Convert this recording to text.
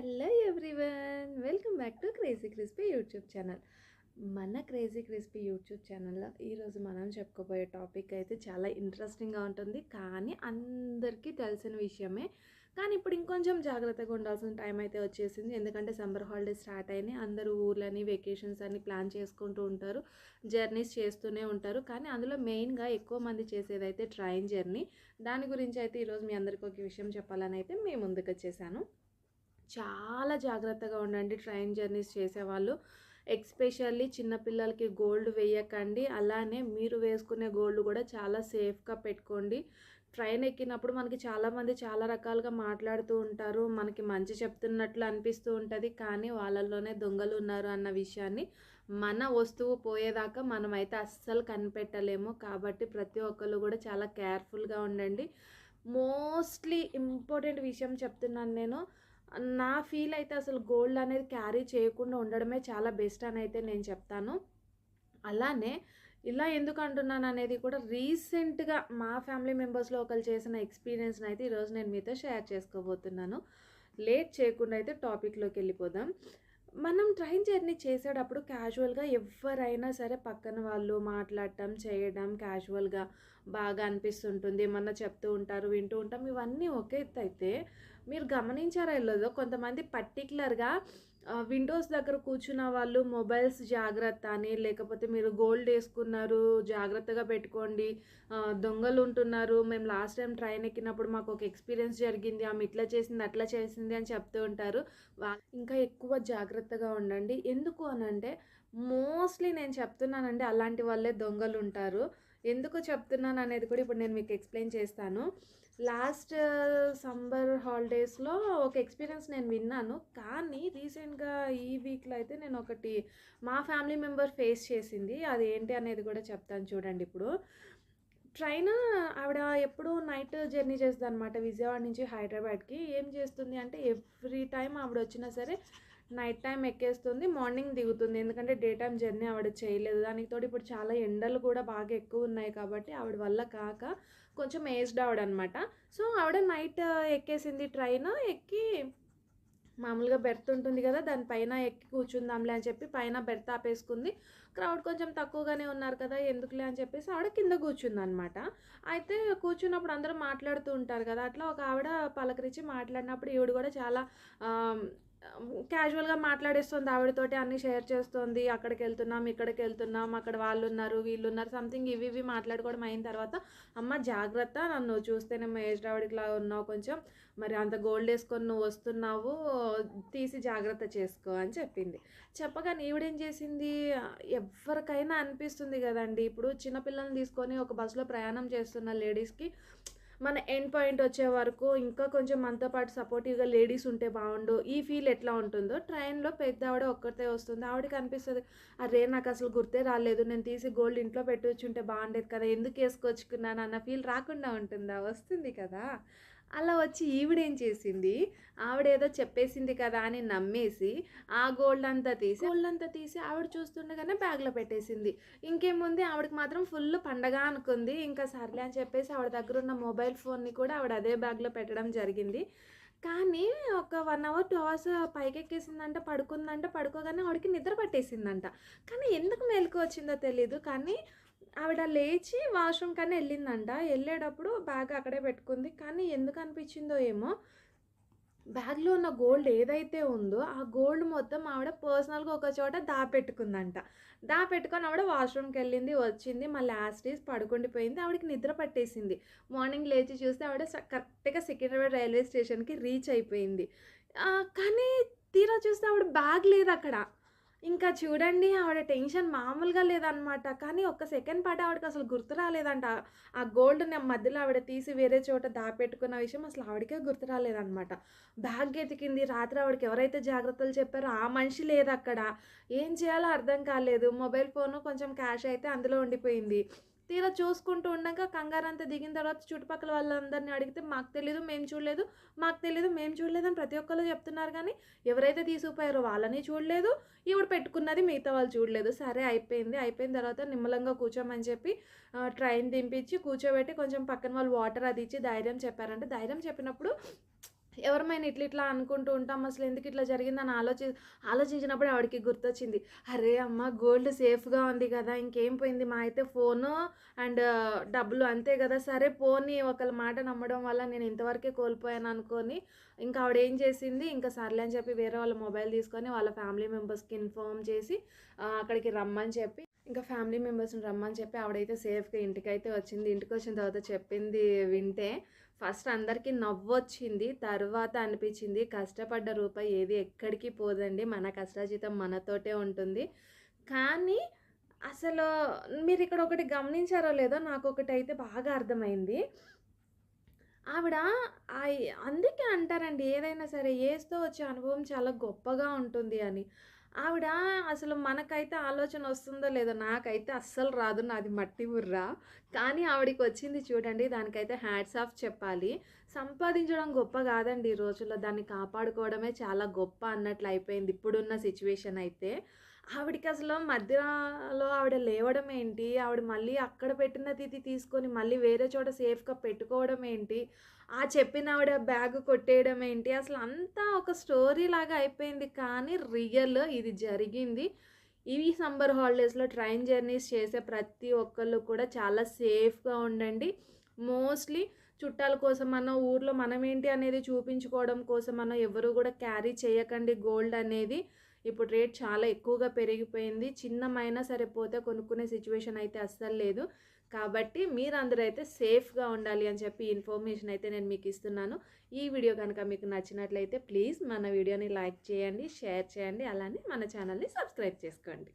Hello everyone! Welcome back to crazy crispy YouTube channel. మన crazy crispy YouTube ఛానల్లో ఈరోజు మనం చెప్పుకోబోయే టాపిక్ అయితే చాలా ఇంట్రెస్టింగ్గా ఉంటుంది. కానీ అందరికీ తెలిసిన విషయమే. కానీ ఇప్పుడు ఇంకొంచెం జాగ్రత్తగా ఉండాల్సిన టైం అయితే వచ్చేసింది. ఎందుకంటే సమ్మర్ హాలిడేస్ స్టార్ట్ అయినాయి. అందరూ ఊర్లని వెకేషన్స్ అని ప్లాన్ చేసుకుంటూ ఉంటారు. జర్నీస్ చేస్తూనే ఉంటారు. కానీ అందులో మెయిన్గా ఎక్కువ మంది చేసేది అయితే ట్రైన్ జర్నీ. దాని గురించి అయితే ఈరోజు మీ అందరికీ ఒక విషయం చెప్పాలని అయితే మేము ముందుకు వచ్చేసాను. చాలా జాగ్రత్తగా ఉండండి. ట్రైన్ జర్నీస్ చేసేవాళ్ళు. ఎక్స్పెషల్లీ చిన్నపిల్లలకి గోల్డ్ వేయకండి. అలానే మీరు వేసుకునే గోల్డ్ కూడా చాలా సేఫ్గా పెట్టుకోండి. ట్రైన్ ఎక్కినప్పుడు మనకి చాలామంది చాలా రకాలుగా మాట్లాడుతూ ఉంటారు. మనకి మంచి చెప్తున్నట్లు అనిపిస్తూ ఉంటుంది. కానీ వాళ్ళల్లోనే దొంగలు ఉన్నారు అన్న విషయాన్ని మన వస్తువు పోయేదాకా మనమైతే అస్సలు కనిపెట్టలేము. కాబట్టి ప్రతి ఒక్కరు కూడా చాలా కేర్ఫుల్గా ఉండండి. మోస్ట్లీ ఇంపార్టెంట్ విషయం చెప్తున్నాను నేను. నా ఫీల్ అయితే అసలు గోల్డ్ అనేది క్యారీ చేయకుండా ఉండడమే చాలా బెస్ట్ అని అయితే నేను చెప్తాను. అలానే ఇలా ఎందుకు అంటున్నాను అనేది కూడా రీసెంట్గా మా ఫ్యామిలీ మెంబర్స్లో ఒకరు చేసిన ఎక్స్పీరియన్స్ని అయితే ఈరోజు నేను మీతో షేర్ చేసుకోబోతున్నాను. లేట్ చేయకుండా అయితే టాపిక్లోకి వెళ్ళిపోదాం. మనం ట్రైన్ జర్నీ చేసేటప్పుడు క్యాజువల్గా ఎవరైనా సరే పక్కన వాళ్ళు మాట్లాడటం చేయడం క్యాజువల్గా బాగా అనిపిస్తుంటుంది ఏమన్నా చెప్తూ ఉంటారు వింటూ ఉంటాం ఇవన్నీ ఒకే అయితే మీరు గమనించారా వెళ్ళదో కొంతమంది పర్టికులర్గా విండోస్ దగ్గర కూర్చున్న వాళ్ళు మొబైల్స్ జాగ్రత్త అని లేకపోతే మీరు గోల్డ్ వేసుకున్నారు జాగ్రత్తగా పెట్టుకోండి దొంగలు ఉంటున్నారు. మేము లాస్ట్ టైం ట్రైన్ ఎక్కినప్పుడు మాకు ఒక ఎక్స్పీరియన్స్ జరిగింది ఆమె ఇట్లా చేసింది అట్లా చేసింది అని చెప్తూ ఉంటారు. ఇంకా ఎక్కువ జాగ్రత్తగా ఉండండి. ఎందుకు అని అంటే మోస్ట్లీ నేను చెప్తున్నానండి అలాంటి వాళ్ళే దొంగలు ఉంటారు. ఎందుకు చెప్తున్నాను అనేది కూడా ఇప్పుడు నేను మీకు ఎక్స్ప్లెయిన్ చేస్తాను. లాస్ట్ సమ్మర్ హాలిడేస్లో ఒక ఎక్స్పీరియన్స్ నేను విన్నాను. కానీ రీసెంట్గా ఈ వీక్లో అయితే నేను ఒకటి మా ఫ్యామిలీ మెంబర్ ఫేస్ చేసింది. అది ఏంటి అనేది కూడా చెప్తాను చూడండి ఇప్పుడు. ట్రైన్ ఆవిడ ఎప్పుడు నైట్ జర్నీ చేస్తుంది అనమాట విజయవాడ నుంచి హైదరాబాద్కి. ఏం చేస్తుంది అంటే ఎవ్రీ టైం ఆవిడ వచ్చినా సరే నైట్ టైం ఎక్కేస్తుంది మార్నింగ్ దిగుతుంది. ఎందుకంటే డే టైం జర్నీ ఆవిడ చేయలేదు. దానికి తోడు ఇప్పుడు చాలా ఎండలు కూడా బాగా ఎక్కువ ఉన్నాయి కాబట్టి ఆవిడ వల్ల కాక కొంచెం ఏజ్డ్ ఆవిడ అనమాట సో ఆవిడ నైట్ ఎక్కేసింది ట్రైన్ ఎక్కి మామూలుగా బెర్త్ ఉంటుంది కదా దానిపైన ఎక్కి కూర్చుందాంలే అని చెప్పి పైన బెర్త్ ఆపేసుకుంది. క్రౌడ్ కొంచెం తక్కువగానే ఉన్నారు కదా ఎందుకులే అని చెప్పేసి ఆవిడ కింద కూర్చుంది అనమాట అయితే కూర్చున్నప్పుడు అందరూ మాట్లాడుతూ ఉంటారు కదా అట్లా ఒక ఆవిడ పలకరించి మాట్లాడినప్పుడు ఈవిడ కూడా చాలా క్యాజువల్గా మాట్లాడేస్తుంది ఆవిడతోటి అన్ని షేర్ చేస్తుంది. అక్కడికి వెళ్తున్నాం ఇక్కడికి వెళ్తున్నాం అక్కడ వాళ్ళు ఉన్నారు వీళ్ళు ఉన్నారు సంథింగ్ ఇవి ఇవి మాట్లాడుకోవడం అయిన తర్వాత అమ్మ జాగ్రత్త నన్ను చూస్తేనే ఏజ్ ఆవిడకిలా ఉన్నావు కొంచెం. మరి అంత గోల్డ్ వేసుకొని నువ్వు వస్తున్నావు తీసి జాగ్రత్త చేసుకో అని చెప్పింది. చెప్పగానే ఈవిడేం చేసింది? ఎవరికైనా అనిపిస్తుంది కదండి. ఇప్పుడు చిన్నపిల్లల్ని తీసుకొని ఒక బస్సులో ప్రయాణం చేస్తున్న లేడీస్కి మన ఎండ్ పాయింట్ వచ్చే వరకు ఇంకా కొంచెం మనతో పాటు సపోర్టివ్గా లేడీస్ ఉంటే బాగుండు. ఈ ఫీల్ ఎట్లా ఉంటుందో ట్రైన్లో పెద్ద ఆవిడ ఒక్కరితే వస్తుంది. ఆవిడకి అనిపిస్తుంది అరే నాకు అసలు గుర్తే రాలేదు. నేను తీసి గోల్డ్ ఇంట్లో పెట్టొచ్చుంటే బాగుండేది కదా. ఎందుకు వేసుకొచ్చుకున్నాను? అన్న ఫీల్ రాకుండా ఉంటుందా? వస్తుంది కదా. అలా వచ్చి ఈవిడేం చేసింది? ఆవిడేదో చెప్పేసింది కదా అని నమ్మేసి ఆ గోల్డ్ అంతా తీసి గోల్డ్ అంతా తీసి ఆవిడ చూస్తుండగానే బ్యాగ్లో పెట్టేసింది. ఇంకేముంది? ఆవిడకి మాత్రం ఫుల్ పండగ అనుకుంది. ఇంకా సర్లే అని చెప్పేసి ఆవిడ దగ్గర ఉన్న మొబైల్ ఫోన్ని కూడా ఆవిడ అదే బ్యాగ్లో పెట్టడం జరిగింది. కానీ ఒక వన్ అవర్ టూ అవర్స్ పైకెక్కేసిందంట పడుకుందంట పడుకోగానే ఆవిడకి నిద్ర పట్టేసిందంట. కానీ ఎందుకు మేలుకు వచ్చిందో తెలీదు. కానీ ఆవిడ లేచి వాష్రూమ్ కానీ వెళ్ళిందంట. వెళ్ళేటప్పుడు బ్యాగ్ అక్కడే పెట్టుకుంది. కానీ ఎందుకు అనిపించిందో ఏమో బ్యాగ్లో ఉన్న గోల్డ్ ఏదైతే ఉందో ఆ గోల్డ్ మొత్తం ఆవిడ పర్సనల్గా ఒక చోట దాపెట్టుకుందంట. దాపెట్టుకొని ఆవిడ వాష్రూమ్కి వెళ్ళింది వచ్చింది. మళ్ళీ యాస్టీస్ పడుకుండిపోయింది ఆవిడకి నిద్ర పట్టేసింది. మార్నింగ్ లేచి చూస్తే ఆవిడ కరెక్ట్గా సికింద్రాబాద్ రైల్వే స్టేషన్కి రీచ్ అయిపోయింది. కానీ తీరా చూస్తే ఆవిడ బ్యాగ్ లేదు అక్కడ ఇంకా చూడండి ఆవిడ టెన్షన్ మామూలుగా లేదనమాట కానీ ఒక్క సెకండ్ పాటు ఆవిడకి అసలు గుర్తు రాలేదంట. ఆ గోల్డ్ మధ్యలో ఆవిడ తీసి వేరే చోట దాపెట్టుకున్న విషయం అసలు ఆవిడకే గుర్తు రాలేదనమాట బ్యాగ్ ఎతికింది రాత్రి ఆవిడకి ఎవరైతే జాగ్రత్తలు చెప్పారో ఆ మనిషి లేదు అక్కడ ఏం చేయాలో అర్థం కాలేదు. మొబైల్ ఫోను కొంచెం క్యాష్ అయితే అందులో ఉండిపోయింది. తీరా చూసుకుంటూ ఉండగా కంగారంతా దిగిన తర్వాత చుట్టుపక్కల వాళ్ళందరినీ అడిగితే మాకు తెలీదు మేము చూడలేదు మాకు తెలీదు మేము చూడలేదు అని ప్రతి ఒక్కళ్ళు చెప్తున్నారు. కానీ ఎవరైతే తీసుకుపోయారో వాళ్ళని చూడలేదు ఈవిడ పెట్టుకున్నది మిగతా వాళ్ళు చూడలేదు. సరే అయిపోయింది. అయిపోయిన తర్వాత నిమ్మలంగా కూర్చోమని చెప్పి ట్రైన్ దింపించి కూర్చోబెట్టి కొంచెం పక్కన వాళ్ళు వాటర్ అది ఇచ్చి ధైర్యం చెప్పారంటే. ధైర్యం చెప్పినప్పుడు ఎవరమైనా ఇట్లా ఇట్లా అనుకుంటూ ఉంటాం. అసలు ఎందుకు ఇట్లా జరిగిందని ఆలోచి ఆలోచించినప్పుడు ఆవిడకి గుర్తొచ్చింది. అరే అమ్మ గోల్డ్ సేఫ్గా ఉంది కదా ఇంకేం పోయింది? మా అయితే ఫోను అండ్ డబ్బులు అంతే కదా. సరే పోనీ ఒకళ్ళ మాట నమ్మడం వల్ల నేను ఇంతవరకే కోల్పోయాను అనుకొని ఇంకా ఆవిడ ఏం చేసింది? ఇంకా సర్లే అని చెప్పి వేరే వాళ్ళ మొబైల్ తీసుకొని వాళ్ళ ఫ్యామిలీ మెంబర్స్కి ఇన్ఫార్మ్ చేసి అక్కడికి రమ్మని చెప్పి ఇంకా ఫ్యామిలీ మెంబర్స్ని రమ్మని చెప్పి ఆవిడైతే సేఫ్గా ఇంటికైతే వచ్చింది. ఇంటికి వచ్చిన తర్వాత చెప్పింది వింటే ఫస్ట్ అందరికీ నవ్వొచ్చింది తర్వాత అనిపించింది కష్టపడ్డ రూపాయి ఏది ఎక్కడికి పోదండి మన కష్టాజీతం మనతోటే ఉంటుంది. కానీ అసలు మీరు ఇక్కడ ఒకటి గమనించారో లేదో నాకు ఒకటి అయితే బాగా అర్థమైంది. ఆవిడ అందుకే అంటారండి ఏదైనా సరే ఏస్తో వచ్చే అనుభవం చాలా గొప్పగా ఉంటుంది అని. ఆవిడ అసలు మనకైతే ఆలోచన వస్తుందో లేదో నాకైతే అస్సలు రాదు నాది మట్టి బుర్ర. కానీ ఆవిడకి వచ్చింది చూడండి దానికైతే హ్యాట్స్ ఆఫ్ చెప్పాలి. సంపాదించడం గొప్ప కాదండి ఈ రోజుల్లో దాన్ని కాపాడుకోవడమే చాలా గొప్ప అన్నట్లు అయిపోయింది ఇప్పుడున్న సిచ్యువేషన్ అయితే. ఆవిడకి అసలు మధ్యలో ఆవిడ లేవడం ఏంటి? ఆవిడ మళ్ళీ అక్కడ పెట్టినది ఇది తీసుకొని మళ్ళీ వేరే చోట సేఫ్గా పెట్టుకోవడం ఏంటి? ఆ చెప్పిన ఆవిడ బ్యాగ్ కొట్టేయడం ఏంటి? అసలు అంతా ఒక స్టోరీ లాగా అయిపోయింది. కానీ రియల్ ఇది జరిగింది. ఇవి సమ్మర్ హాలిడేస్లో ట్రైన్ జర్నీస్ చేసే ప్రతి ఒక్కళ్ళు కూడా చాలా సేఫ్గా ఉండండి. మోస్ట్లీ చుట్టాల కోసం మనం ఊర్లో మనం ఏంటి అనేది చూపించుకోవడం కోసం మనం ఎవరు కూడా క్యారీ చేయకండి గోల్డ్ అనేది. ఇప్పుడు రేట్ చాలా ఎక్కువగా పెరిగిపోయింది. చిన్నమైనా సరిపోతే కొనుక్కునే సిచ్యువేషన్ అయితే అస్సలు లేదు. కాబట్టి మీరందరూ అయితే సేఫ్గా ఉండాలి అని చెప్పి ఇన్ఫర్మేషన్ అయితే నేను మీకు ఇస్తున్నాను. ఈ వీడియో కనుక మీకు నచ్చినట్లయితే ప్లీజ్ మన వీడియోని లైక్ చేయండి షేర్ చేయండి అలానే మన ఛానల్ని సబ్స్క్రైబ్ చేసుకోండి.